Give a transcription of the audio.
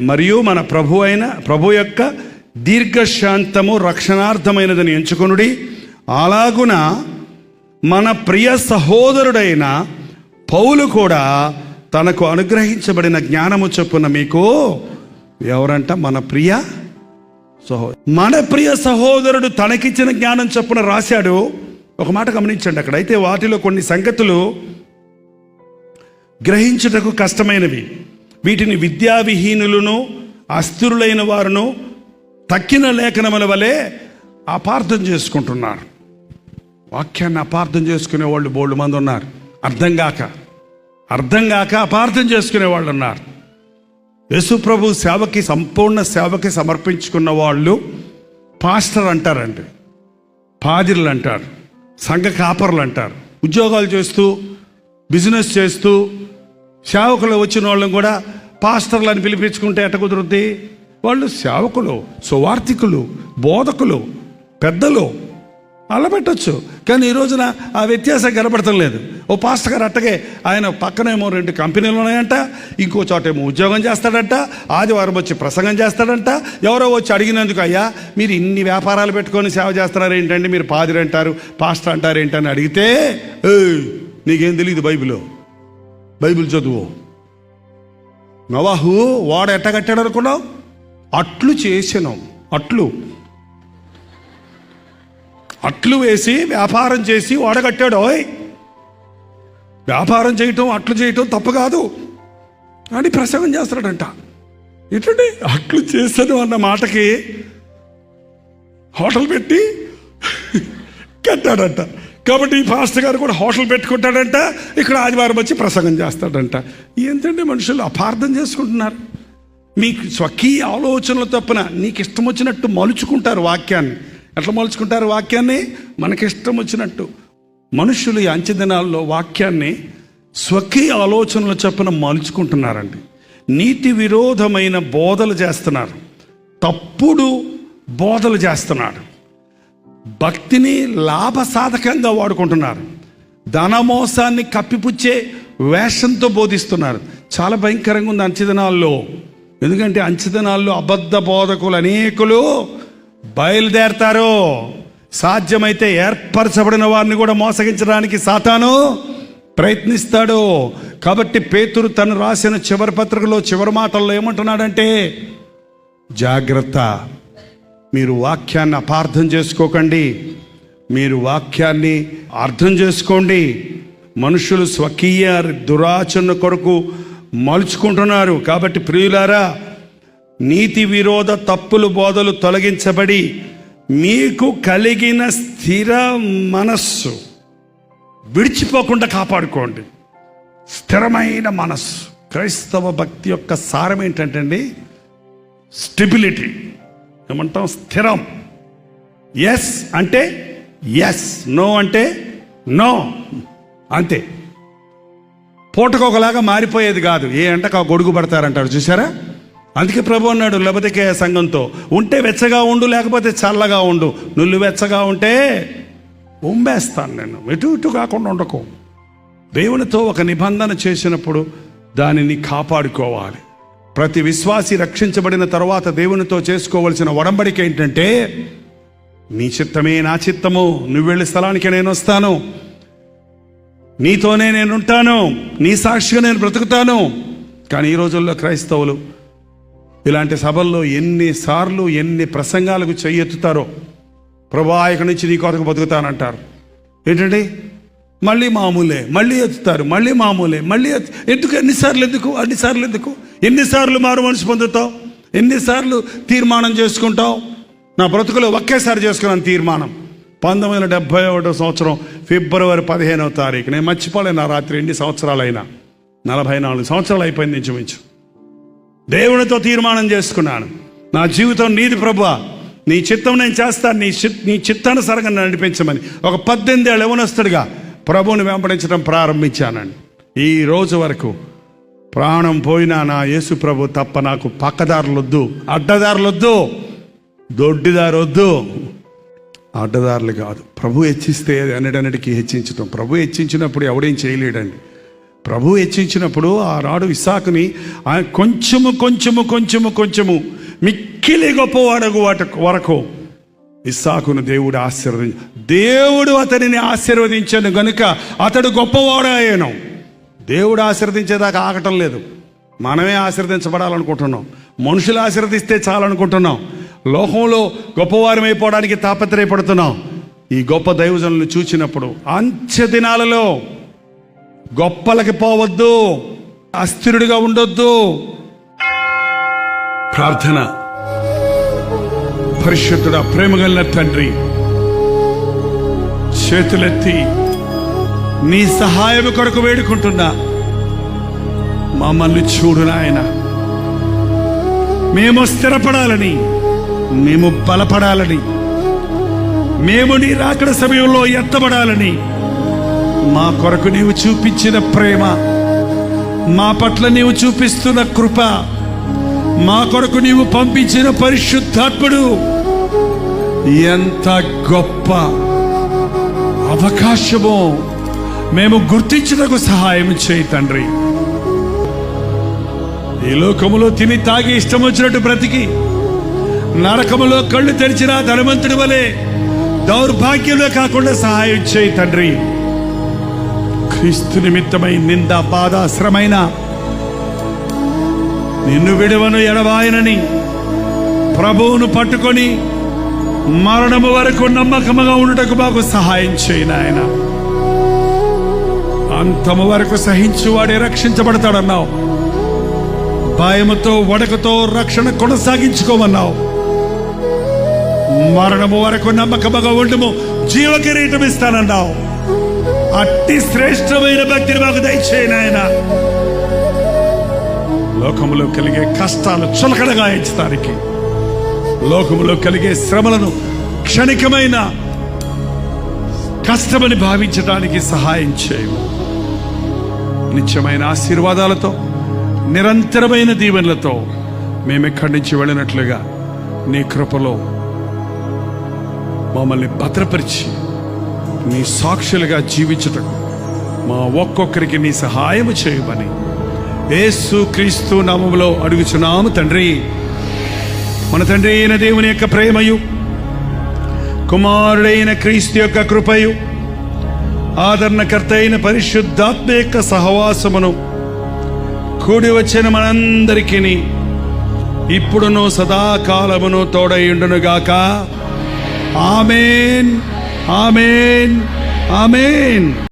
మరియు మన ప్రభు అయిన ప్రభు యొక్క దీర్ఘశాంతము రక్షణార్థమైనదని ఎంచుకొనుడి. అలాగున మన ప్రియ సహోదరుడైన పౌలు కూడా తనకు అనుగ్రహించబడిన జ్ఞానము చొప్పున మీకు ఎవరంట? మన ప్రియ సహో మన ప్రియ సహోదరుడు తనకిచ్చిన జ్ఞానం చొప్పున రాశాడు. ఒక మాట గమనించండి అక్కడ. అయితే వాటిలో కొన్ని సంగతులు గ్రహించుటకు కష్టమైనవి. వీటిని విద్యావిహీనులను అస్థిరులైన వారును తక్కిన లేఖనముల వలె అపార్థం చేసుకుంటున్నారు. వాక్యాన్ని అపార్థం చేసుకునే వాళ్ళు బోళ్ళు మంది ఉన్నారు. అర్థం కాక అర్థం కాక అపార్థం చేసుకునే వాళ్ళు ఉన్నారు. యేసుప్రభు సేవకి సంపూర్ణ సేవకి సమర్పించుకున్న వాళ్ళు పాస్టర్ అంటారండి. పాదిరులు అంటారు. సంఘ కాపర్లు అంటారు. ఉద్యోగాలు చేస్తూ బిజినెస్ చేస్తూ సేవకులు వచ్చిన వాళ్ళని కూడా పాస్టర్లు అని పిలిపించుకుంటే ఎట్ట కుదురుద్ది? వాళ్ళు సేవకులు సువార్థికులు బోధకులు పెద్దలు. అలా పెట్టచ్చు. కానీ ఈ రోజున ఆ వ్యత్యాసం కనపడటం లేదు. ఓ పాస్టర్ గారు అట్టగే ఆయన పక్కనేమో రెండు కంపెనీలు ఉన్నాయంట ఇంకో చోట ఏమో ఉద్యోగం చేస్తాడంట ఆదివారం వచ్చి ప్రసంగం చేస్తాడంట ఎవరో వచ్చి అడిగినందుకు అయ్యా మీరు ఇన్ని వ్యాపారాలు పెట్టుకొని సేవ చేస్తున్నారు ఏంటంటే మీరు పాదిరంటారు పాస్టర్ అంటారు ఏంటని అడిగితే నీకేం తెలియదు బైబిలో. బైబిల్ చదువు. నవాహు వాడు ఎట్ట కట్టాడు అనుకున్నావు? అట్లు చేసాను. అట్లు. అట్లు వేసి వ్యాపారం చేసి వాడగట్టాడు ఓయ్! వ్యాపారం చేయటం అట్లు చేయటం తప్పు కాదు. అని ప్రసంగం చేస్తాడంట. ఏంటండి? అట్లు చేశాను అన్న మాటకి హోటల్ పెట్టి కట్టాడంట. కాబట్టి ఈ పాస్టర్ గారు కూడా హోటల్ పెట్టుకుంటాడంట ఇక్కడ ఆదివారం వచ్చి ప్రసంగం చేస్తాడంట. ఏంటంటే మనుషులు అపార్థం చేసుకుంటున్నారు? మీకు స్వకీయ ఆలోచనలు తప్పున నీకు ఇష్టం వచ్చినట్టు మలుచుకుంటారు వాక్యాన్ని. ఎట్లా మలుచుకుంటారు వాక్యాన్ని? మనకి ఇష్టం వచ్చినట్టు. మనుషులు ఈ అంచెదినాల్లో వాక్యాన్ని స్వకీయ ఆలోచనల చొప్పున మలుచుకుంటున్నారండి. నీతి విరోధమైన బోధలు చేస్తున్నారు. తప్పుడు బోధలు చేస్తున్నారు. భక్తిని లాభసాధకంగా వాడుకుంటున్నారు. ధనమోసాన్ని కప్పిపుచ్చే వేషంతో బోధిస్తున్నారు. చాలా భయంకరంగా ఉంది అంచదనాల్లో. ఎందుకంటే అంచదనాల్లో అబద్ధ బోధకులు అనేకులు బయలుదేరతారు. సాధ్యమైతే ఏర్పరచబడిన వారిని కూడా మోసగించడానికి సాతాను ప్రయత్నిస్తాడు. కాబట్టి పేతురు తను రాసిన చివరి పత్రికలో చివరి మాటల్లో ఏమంటున్నాడంటే జాగ్రత్త. మీరు వాక్యాన్ని అపార్థం చేసుకోకండి. మీరు వాక్యాన్ని అర్థం చేసుకోండి. మనుషులు స్వకీయ దురాచరణ కొరకు మలుచుకుంటున్నారు. కాబట్టి ప్రియులారా నీతి విరోధ తప్పులు బోధలు తొలగించబడి మీకు కలిగిన స్థిర మనస్సు విడిచిపోకుండా కాపాడుకోండి. స్థిరమైన మనస్సు. క్రైస్తవ భక్తి యొక్క సారం ఏంటంటే అండి స్టెబిలిటీ. ఏమంటాం? స్థిరం. ఎస్ అంటే ఎస్ నో అంటే నో అంతే. పూటకు ఒకలాగా మారిపోయేది కాదు. ఏ అంటకు ఆ గొడుగు పడతారంటారు చూసారా అందుకే ప్రభు అన్నాడు లబతికే సంఘంతో ఉంటే వెచ్చగా ఉండు లేకపోతే చల్లగా ఉండు. నువ్వు వెచ్చగా ఉంటే ఉమ్మేస్తాను నేను. ఎటు ఇటు కాకుండా ఉండకు. దేవునితో ఒక నిబంధన చేసినప్పుడు దానిని కాపాడుకోవాలి. ప్రతి విశ్వాసి రక్షించబడిన తర్వాత దేవునితో చేసుకోవలసిన ఒడంబడిక ఏంటంటే నీ చిత్తమే నా చిత్తము నువ్వు వెళ్ళే స్థలానికి నేను వస్తాను. నీతోనే నేను ఉంటాను నీ సాక్షిగా నేను బ్రతుకుతాను. కానీ ఈ రోజుల్లో క్రైస్తవులు ఇలాంటి సభల్లో ఎన్నిసార్లు ఎన్ని ప్రసంగాలకు చెయ్యెత్తుతారో ప్రభా ఇక్కడి నుంచి నీ కొరకు బతుకుతానంటారు. ఏంటండి మళ్ళీ మామూలే మళ్ళీ ఎత్తుతారు మళ్ళీ మామూలే మళ్ళీ ఎందుకు ఎన్నిసార్లు ఎందుకు అన్నిసార్లు ఎందుకు? ఎన్నిసార్లు మారు మనసు పొందుతావు? ఎన్నిసార్లు తీర్మానం చేసుకుంటావు? నా బ్రతుకులో ఒకేసారి చేసుకున్నాను తీర్మానం. పంతొమ్మిది వందల డెబ్భై ఒకటో సంవత్సరం ఫిబ్రవరి పదిహేనవ తారీఖు. నేను మర్చిపోలేను నా రాత్రి ఎన్ని సంవత్సరాలైనా. నలభై నాలుగు సంవత్సరాలు అయిపోయింది ఇంచుమించు. దేవునితో తీర్మానం చేసుకున్నాను. నా జీవితం నీది ప్రభా నీ చిత్తం నేను చేస్తాను. నీ చిత్ నీ చిత్తానుసారంగా నడిపించమని ఒక పద్దెనిమిది ఏళ్ళు యవనస్తుడిగా ప్రభువుని వెంపడించడం ప్రారంభించానండి. ఈ రోజు వరకు ప్రాణం పోయినా నా యేసు ప్రభు తప్ప నాకు పక్కదారులొద్దు అడ్డదారులొద్దు దొడ్డిదారు వద్దు అడ్డదారులు కాదు. ప్రభు హెచ్చిస్తే అన్నిటన్నిటికీ హెచ్చించటం ప్రభు హెచ్చించినప్పుడు ఎవడేం చేయలేడండి. ప్రభు హెచ్చించినప్పుడు ఆనాడు ఇసాకుని ఆ కొంచెము కొంచెము కొంచెము కొంచెము మిక్కిలి గొప్పవాడగు వాటి వరకు ఇస్సాకును దేవుడు ఆశీర్వదించ దేవుడు అతనిని ఆశీర్వదించాను గనుక అతడు గొప్పవాడాయను దేవుడు ఆశీర్దించేదాకా ఆగటం లేదు. మనమే ఆశీర్దించబడాలనుకుంటున్నాం మనుషులు ఆశీర్దిస్తే చాలనుకుంటున్నాం. లోకంలో గొప్పవారమైపోవడానికి తాపత్రయపడుతున్నాం. ఈ గొప్ప దైవజనులను చూచినప్పుడు అంత్య దినాలలో గొప్పలకి పోవద్దు అస్థిరుడిగా ఉండొద్దు. ప్రార్థన. పరిశుద్ధుడ ప్రేమ తండ్రి చేతులెత్తి నీ సహాయం కొరకు వేడుకుంటున్నా. మమ్మల్ని చూడు నాయన. మేము స్థిరపడాలని మేము బలపడాలని మేము నీ రాకడ సమయంలో ఎత్తబడాలని మా కొరకు నీవు చూపించిన ప్రేమ మా పట్ల నీవు చూపిస్తున్న కృప మా కొరకు నీవు పంపించిన పరిశుద్ధాత్ముడు ఎంత గొప్ప అవకాశమో. మేము గుర్తించుటకు సహాయం చేయి తండ్రి. ఈ లోకములో తిని తాగి ఇష్టం వచ్చినట్టు బ్రతికి నరకములో కళ్ళు తెరిచిన ధనవంతుడి వలె దౌర్భాగ్యంలో కాకుండా సహాయం చేయి తండ్రి. క్రీస్తు నిమిత్తమై నింద బాధ శ్రమైన నిన్ను విడవను ఎడవాయనని ప్రభువును పట్టుకొని మరణము వరకు నమ్మకముగా ఉండటకు మాకు సహాయం చేయి నాయన. అంతము వరకు సహించువాడే రక్షించబడతాడన్నావు. భయముతో వడకతో రక్షణ కొనసాగించుకోమన్నావు. మరణము వరకు నమ్మకముగా ఉండము జీవ కిరీటం ఇస్తానన్నావు. అట్టి శ్రేష్టమైన భక్తిని మాకు దయచేయి నాయన. లోకములో కలిగే కష్టాలు చులకడగా ఎంచడానికి లోకములో కలిగే శ్రమలను క్షణికమైన కష్టమని భావించడానికి సహాయం చేయము. నిత్యమైన ఆశీర్వాదాలతో నిరంతరమైన దీవెనలతో మేము ఎక్కడి నుంచి వెళ్ళినట్లుగా నీ కృపలో మమ్మల్ని భద్రపరిచి నీ సాక్షులుగా జీవించుటకు మా ఒక్కొక్కరికి నీ సహాయము చేయమని ఏసు క్రీస్తు నామములో అడుగుచున్నాము తండ్రి. మన తండ్రి అయిన దేవుని యొక్క ప్రేమయు కుమారుడైన క్రీస్తు యొక్క కృపయు ఆదరణకర్త అయిన పరిశుద్ధాత్మ యొక్క సహవాసమును కూడి వచ్చిన మనందరికీ ఇప్పుడును సదాకాలమును తోడయుండునుగాక. ఆమెన్. ఆమెన్. ఆమెన్.